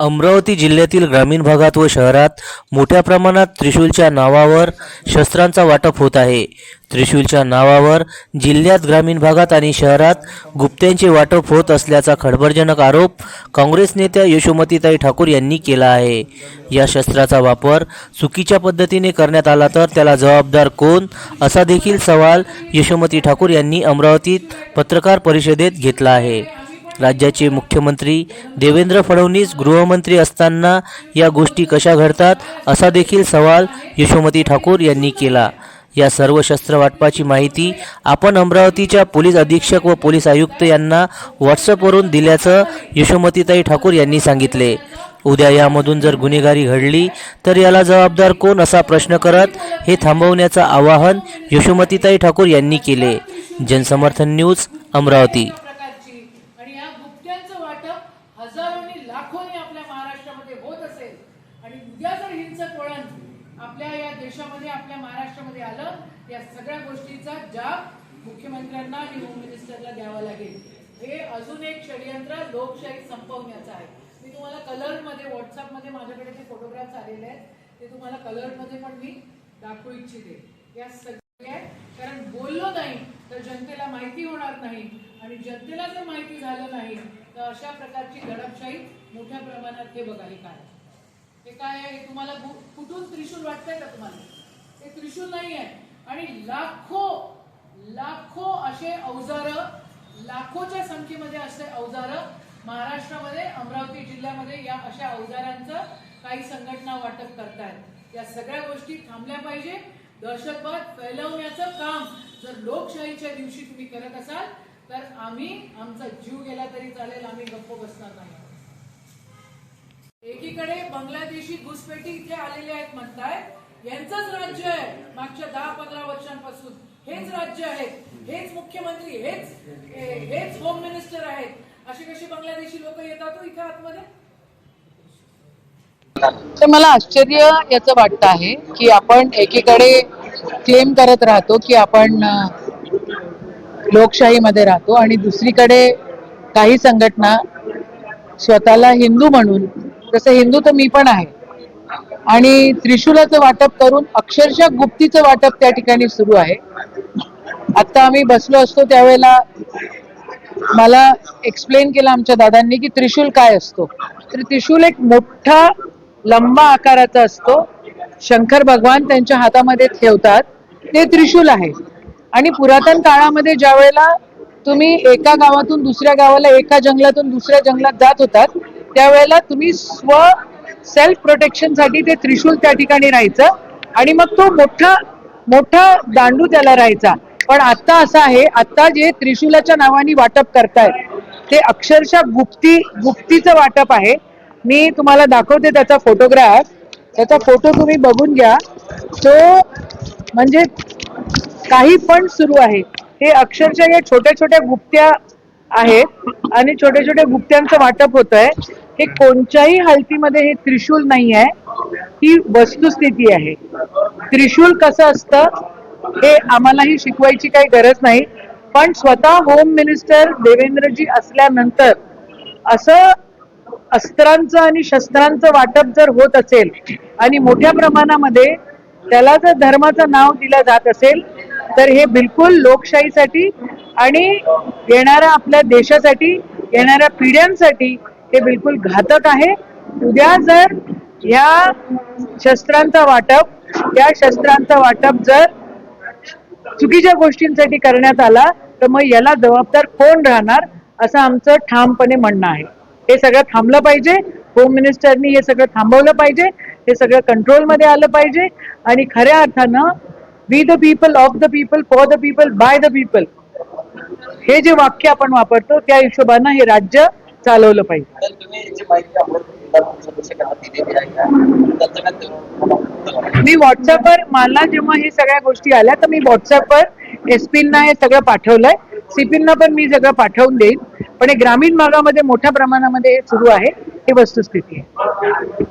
अमरावती जिल्ह्यातील ग्रामीण भागात व शहरात मोठ्या प्रमाणात त्रिशूलच्या नावावर शस्त्रांचा वाटप होत आहे. त्रिशूलच्या नावावर जिल्ह्यात ग्रामीण भागात आणि शहरात गुप्त्यांचे वाटप होत असल्याचा खळबळजनक आरोप काँग्रेस नेत्या यशोमतीताई ठाकूर यांनी केला आहे. या शस्त्राचा वापर चुकीच्या पद्धतीने करण्यात आला तर त्याला जबाबदार कोण? असा देखील सवाल यशोमती ठाकूर यांनी अमरावतीत पत्रकार परिषदेत घेतला आहे. राज्याचे मुख्यमंत्री देवेंद्र फडणवीस गृहमंत्री असताना या गोष्टी कशा घडतात असा देखील सवाल यशोमती ठाकूर यांनी केला. या सर्व शस्त्र वाटपाची माहिती आपण अमरावतीच्या पोलीस अधीक्षक व पोलीस आयुक्त यांना व्हॉट्सअपवरून दिल्याचं यशोमतीताई ठाकूर यांनी सांगितले. उद्या यामधून जर गुन्हेगारी घडली तर याला जबाबदार कोण असा प्रश्न करत हे थांबवण्याचं आवाहन यशोमतीताई ठाकूर यांनी केले. जनसमर्थन न्यूज अमरावती प्रकारची आणि या गुप्त्यांचं वाटप हजारोनी लाखोनी आपल्या महाराष्ट्रामध्ये होत असेल आणि उद्या वळण आपल्या या देशामध्ये आपल्या महाराष्ट्रामध्ये आलं या सगळ्या गोष्टीचा जाब मुख्यमंत्र्यांना आणि होम मिनिस्टरला द्यावा लागेल. हे अजून एक षडयंत्र लोकशाही संपवण्याचं आहे. मी तुम्हाला कलरमध्ये व्हॉट्सअपमध्ये माझ्याकडे जे फोटोग्राफ्स आलेले आहेत. ते तुम्हाला कलरमध्ये पण मी दाखवू इच्छिते. या सगळ्या कारण बोललो नाही तर जनतेला माहिती होणार नाही आणि जनतेला जर माहिती झालं नाही तर अशा प्रकारची दडपशाही मोठ्या प्रमाणात हे बघा हे काय हे काय आहे? तुम्हाला गु- कुठून त्रिशूल वाटतंय का तुम्हाला? ते त्रिशूल नाही आहे. आणि लाखो लाखो असे अवजार लाखोच्या संख्येमध्ये असे अवजार महाराष्ट्रामध्ये अमरावती जिल्ह्यामध्ये या अशा अवजारांचं काही संघटना वाटप करतायत. या सगळ्या गोष्टी थांबल्या पाहिजे. दहशतवाद फैलवण्याचं काम जर लोकशाहीच्या दिवशी तुम्ही करत असाल तर आम्ही आमचा जीव गेला तरी चालेल आम्ही गप्प बसणार नाही. एकीकडे बांगलादेशी घुसपेटी इथे आलेले आहेत म्हणतायत यांचंच राज्य आहे मागच्या दहा पंधरा वर्षांपासून. हेच राज्य आहेत. हेच मुख्यमंत्री हेच हेच होम मिनिस्टर आहेत. अशी कशी बांगलादेशी लोक येतात हो इथे आतमध्ये? तर मला आश्चर्य याचं वाटतं आहे की आपण एकीकडे क्लेम करत राहतो की आपण लोकशाहीमध्ये राहतो आणि दुसरीकडे काही संघटना स्वतःला हिंदू म्हणून जसं हिंदू तर मी पण आहे. आणि त्रिशूलाचं वाटप करून अक्षरशः गुप्तीचं वाटप त्या ठिकाणी सुरू आहे. आता आम्ही बसलो असतो त्यावेळेला मला एक्सप्लेन केलं आमच्या दादांनी की त्रिशूल काय असतो. तर त्रिशूल एक मोठा लंबा आकाराचा असतो. शंकर भगवान त्यांच्या हातामध्ये ठेवतात. ते त्रिशूल आहे. आणि पुरातन काळामध्ये ज्या वेळेला तुम्ही एका गावातून दुसऱ्या गावाला एका जंगलातून दुसऱ्या जंगलात जात होतात त्यावेळेला तुम्ही स्व सेल्फ प्रोटेक्शनसाठी ते त्रिशूल त्या ठिकाणी राहायचं. आणि मग तो मोठा मोठा दांडू त्याला राहायचा. पण आता असं आहे आता जे त्रिशूलाच्या नावाने वाटप करतायत ते अक्षरशः गुप्ती गुप्तीचं वाटप आहे. मी तुम्हाला दाखवते त्याचा फोटोग्राफ त्याचा फोटो तुम्ही बघून घ्या. तो म्हणजे काही पण सुरू आहे. हे अक्षरशः या छोट्या छोट्या गुप्त्या आहेत आणि छोट्या छोट्या गुप्त्यांचं वाटप होत आहे हे कोणत्याही हालतीमध्ये हे त्रिशूल नाही आहे ही वस्तुस्थिती आहे. त्रिशूल कसं असतं? हे आम्हालाही शिकवायची काही गरज नाही. पण स्वतः होम मिनिस्टर देवेंद्रजी असल्यानंतर असं अस्त्रांचं आणि शस्त्रांचं वाटप जर होत असेल आणि मोठ्या प्रमाणामध्ये त्याला जर धर्माचं नाव दिलं जात असेल तर हे बिलकुल लोकशाहीसाठी आणि येणाऱ्या आपल्या देशासाठी येणाऱ्या पिढ्यांसाठी हे बिलकुल घातक आहे. उद्या जर या शस्त्रांचा वाटप या शस्त्रांचं वाटप जर चुकीच्या गोष्टींसाठी करण्यात आला तर मग याला जबाबदार कोण राहणार असं आमचं ठामपणे म्हणणं आहे. हे सगळं थांबलं पाहिजे. होम मिनिस्टरनी हे सगळं थांबवलं पाहिजे. हे सगळं कंट्रोलमध्ये आलं पाहिजे. आणि खऱ्या अर्थानं we the people of the people for the people by the people हे जे वाक्य आपण वापरतो त्या हिशोबानं हे राज्य चालवलं पाहिजे. तर तुम्ही जी माहिती आपण सदस्यांना दिलेली आहे का? त्याचं काय ते- मी व्हॉट्सअपवर मला जेव्हा हे सगळ्या गोष्टी आल्या तर मी व्हॉट्सअपवर एसपींना हे सगळं पाठवलंय. सीपींना पण मी सगळं पाठवून देईन. पण हे ग्रामीण भागामध्ये मोठ्या प्रमाणामध्ये हे सुरू आहे. ही वस्तुस्थिती आहे.